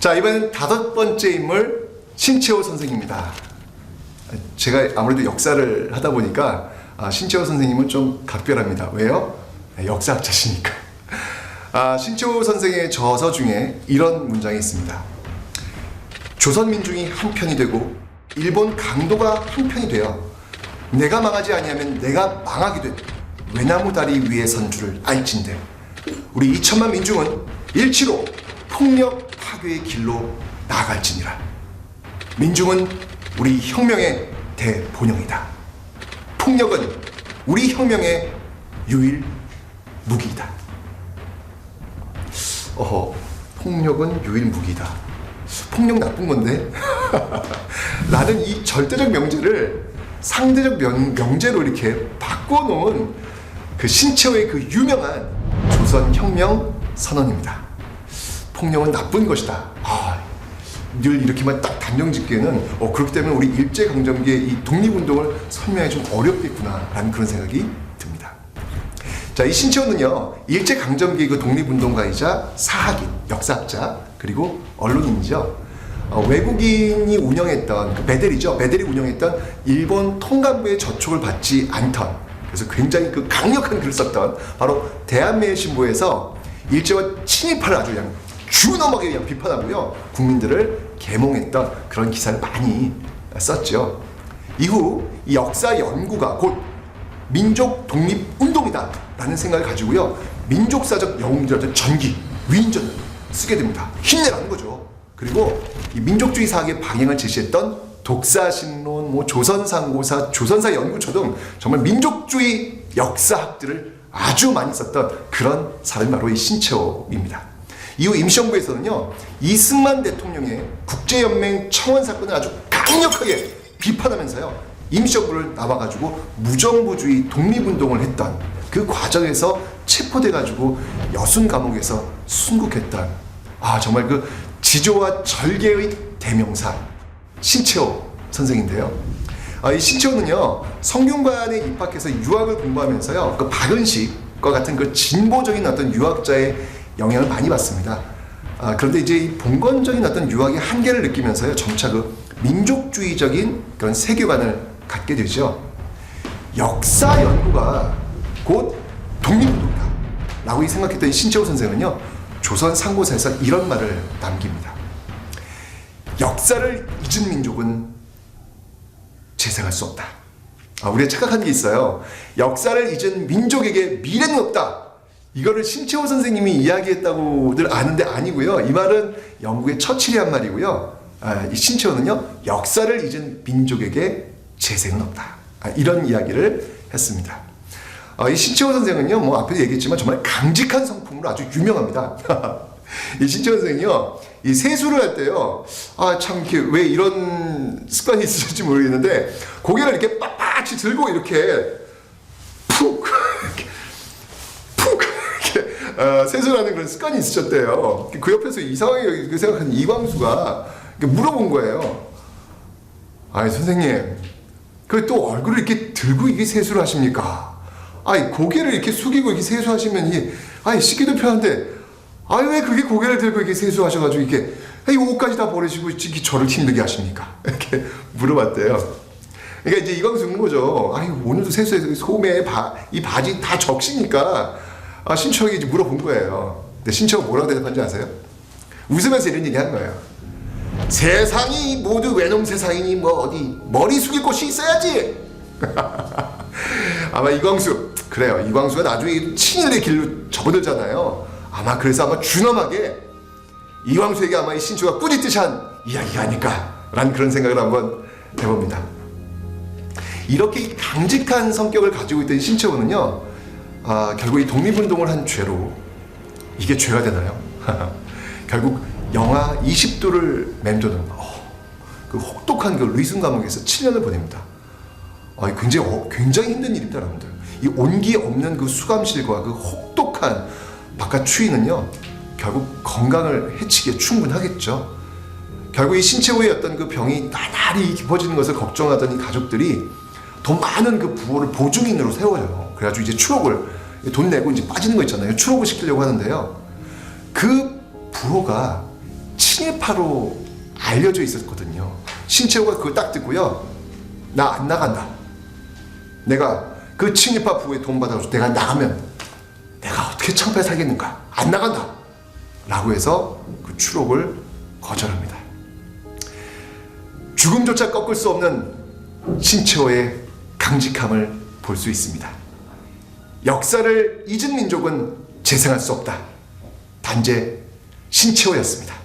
자 이번엔 다섯 번째 인물 신채호 선생입니다. 제가 아무래도 역사를 하다 보니까 아, 신채호 선생님은 좀 각별합니다. 왜요? 네, 역사학자시니까. 아, 신채호 선생의 저서 중에 이런 문장이 있습니다. 조선 민중이 한 편이 되고 일본 강도가 한 편이 되어 내가 망하지 아니하면 내가 망하게 된 외나무 다리 위에 선 줄을 알진대 우리 2천만 민중은 일치로 폭력 파괴의 길로 나아갈지니라. 민중은 우리 혁명의 대본영이다. 폭력은 우리 혁명의 유일 무기이다. 어허 폭력은 유일 무기다. 폭력 나쁜 건데? 나는 이 절대적 명제를 상대적 명, 명제로 이렇게 바꿔놓은 그 신채호의 그 유명한 조선 혁명 선언입니다. 폭력은 나쁜 것이다. 아, 늘 이렇게만 딱 단정 짓기에는 어, 그렇기 때문에 우리 일제 강점기의 이 독립운동을 설명하기 좀 어렵겠구나 라는 그런 생각이 듭니다. 자, 이 신채호는요, 일제 강점기 그 독립운동가이자 사학인, 역사학자, 그리고 언론인이죠. 어, 외국인이 운영했던 그 베델이죠. 베델이 운영했던 일본 통감부의 저촉을 받지 않던 그래서 굉장히 그 강력한 글을 썼던 바로 대한매일신보에서 일제와 친일파를 아주 그냥 그냥 비판하고요. 국민들을 계몽했던 그런 기사를 많이 썼죠. 이후 이 역사 연구가 곧 민족 독립 운동이다 라는 생각을 가지고요 민족사적 영웅들한테 전기 위인전을 쓰게 됩니다 힘내라는 거죠 그리고 이 민족주의 사학의 방향을 제시했던 독사신론, 뭐 조선상고사, 조선사 연구처 등 정말 민족주의 역사학들을 아주 많이 썼던 그런 사람이 바로 이 신채호입니다. 이후 임시정부에서는요 이승만 대통령의 국제연맹 청원 사건을 아주 강력하게 비판하면서요 임시정부를 나와가지고 무정부주의 독립운동을 했던 그 과정에서 체포돼가지고 여순 감옥에서 순국했던 아 정말 그 지조와 절개의 대명사 신채호 선생인데요. 아, 이 신채호는요 성균관에 입학해서 유학을 공부하면서요 그 박은식과 같은 그 진보적인 어떤 유학자의 영향을 많이 받습니다. 아, 그런데 이제 이 봉건적인 어떤 유학의 한계를 느끼면서요 점차 그 민족주의적인 그런 세계관을 갖게 되죠. 역사 연구가 곧 독립운동이다. 라고 생각했던 이 신채호 선생은요, 조선 상고사에서 이런 말을 남깁니다. 역사를 잊은 민족은 재생할 수 없다. 아, 우리가 착각한 게 있어요. 역사를 잊은 민족에게 미래는 없다. 이거를 신채호 선생님이 이야기했다고들 아는데 아니고요. 이 말은 영국의 처칠이 한 말이고요. 아, 이 신채호는요, 역사를 잊은 민족에게 재생은 없다. 아, 이런 이야기를 했습니다. 아, 이 신채호 선생은요, 뭐 앞에도 얘기했지만 정말 강직한 성품으로 아주 유명합니다. 이 신채호 선생이요, 이 세수를 할 때요, 아, 참, 왜 이런 습관이 있으실지 모르겠는데, 고개를 이렇게 빳빳이 들고 이렇게 푹, 어, 세수를 하는 그런 습관이 있으셨대요. 그 옆에서 이상하게 그 생각하는 이광수가 물어본 거예요. 아니, 선생님, 그또 얼굴을 이렇게 들고 이게 세수를 하십니까? 아니 고개를 이렇게 숙이고 이렇게 세수하시면 이게 아니 씻기도 편한데 아니 왜 그게 고개를 들고 이렇게 세수하셔가지고 이게 이 옷까지 다 버리시고 이렇게 저를 힘들게 하십니까? 이렇게 물어봤대요. 그러니까 이제 이광수 는 거죠. 아니 오늘도 세수해서 소매 바, 이 바지 다 적시니까 아, 신청이 물어본 거예요. 근데 신청은 뭐라고 대답한지 아세요? 웃으면서 이런 얘기 한 거예요. 세상이 모두 외놈 세상이니 뭐 어디 머리 숙일 곳이 있어야지. 아마 이광수 그래요. 이광수가 나중에 친일의 길로 접어들잖아요. 아마 그래서 아마 준엄하게 이광수에게 아마 이 신추가 꾸짖듯이 한 이야기가 아닐까라는 그런 생각을 한번 해봅니다. 이렇게 강직한 성격을 가지고 있던 신채호는요, 아, 결국 이 독립운동을 한 죄로 이게 죄가 되나요? 결국 영하 20도를 맴도는 어, 그 혹독한 그 루이슨 감옥에서 7년을 보냅니다. 아, 굉장히 어, 굉장히 힘든 일입니다, 여러분들. 이 온기 없는 그 수감실과 그 혹독한 바깥 추위는요, 결국 건강을 해치기에 충분하겠죠. 결국 이 신채호의 어떤 그 병이 나날이 깊어지는 것을 걱정하던 이 가족들이 더 많은 그 부호를 보증인으로 세워요. 그래가지고 이제 추록을 돈 내고 이제 빠지는 거 있잖아요. 추록을 시키려고 하는데요. 그 부호가 친일파로 알려져 있었거든요. 신채호가 그걸 딱 듣고요. 나 안 나간다. 내가 그 친일파 부에 돈 받아서 내가 나가면 내가 어떻게 창패 살겠는가? 안 나간다. 라고 해서 그 추록을 거절합니다. 죽음조차 꺾을 수 없는 신채호의 강직함을 볼 수 있습니다. 역사를 잊은 민족은 재생할 수 없다. 단재 신채호였습니다.